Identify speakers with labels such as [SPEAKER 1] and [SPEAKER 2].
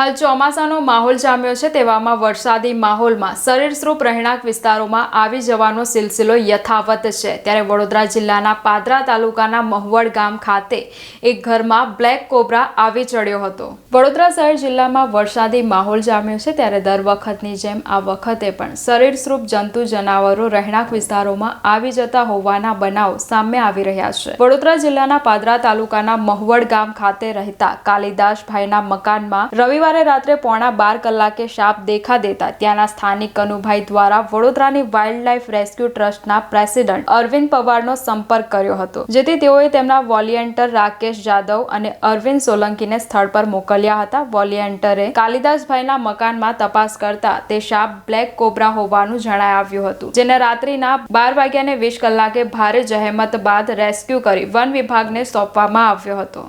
[SPEAKER 1] હાલ ચોમાસાનો માહોલ જામ્યો છે તેવામાં વરસાદી માહોલમાં શરીરસ્વરૂપ રહેણાંક વિસ્તારોમાં આવી જવાનો સિલસિલો યથાવત છે. ત્યારે વડોદરા જિલ્લાના પાદરા તાલુકાના મહુવડ ગામ ખાતે એક ઘરમાં બ્લેક કોબરા આવી ચડ્યો હતો. વડોદરા શહેર જિલ્લામાં વરસાદી માહોલ જામ્યો છે ત્યારે દર વખતની જેમ આ વખતે પણ શરીરસ્વરૂપ જંતુ જનાવરો રહેણાંક વિસ્તારોમાં આવી જતા હોવાના બનાવ સામે આવી રહ્યા છે. વડોદરા જિલ્લાના પાદરા તાલુકાના મહુવડ ગામ ખાતે રહેતા કાલિદાસભાઈના મકાનમાં રવિવારે રાત્રે પોણા બાર કલાકે સાપ દેખા દેતા ત્યાંના સ્થાનિક કનુભાઈ દ્વારા વડોદરાની વાઇલ્ડ લાઇફ રેસ્ક્યુ ટ્રસ્ટના પ્રેસિડન્ટ અરવિંદ પવારનો સંપર્ક કર્યો હતો, જેથી તેઓએ તેમના વોલિયન્ટર રાકેશ જાદવ અને અરવિંદ સોલંકીને સ્થળ પર મોકલ્યા હતા. વોલિયન્ટરે કાલિદાસભાઈના મકાનમાં તપાસ કરતા તે સાપ બ્લેક કોબરા હોવાનું જણાય આવ્યું હતું, જેને રાત્રિના બાર વાગ્યાને વીસ કલાકે ભારે જહેમત બાદ રેસ્ક્યુ કરી વન વિભાગને સોંપવામાં આવ્યો હતો.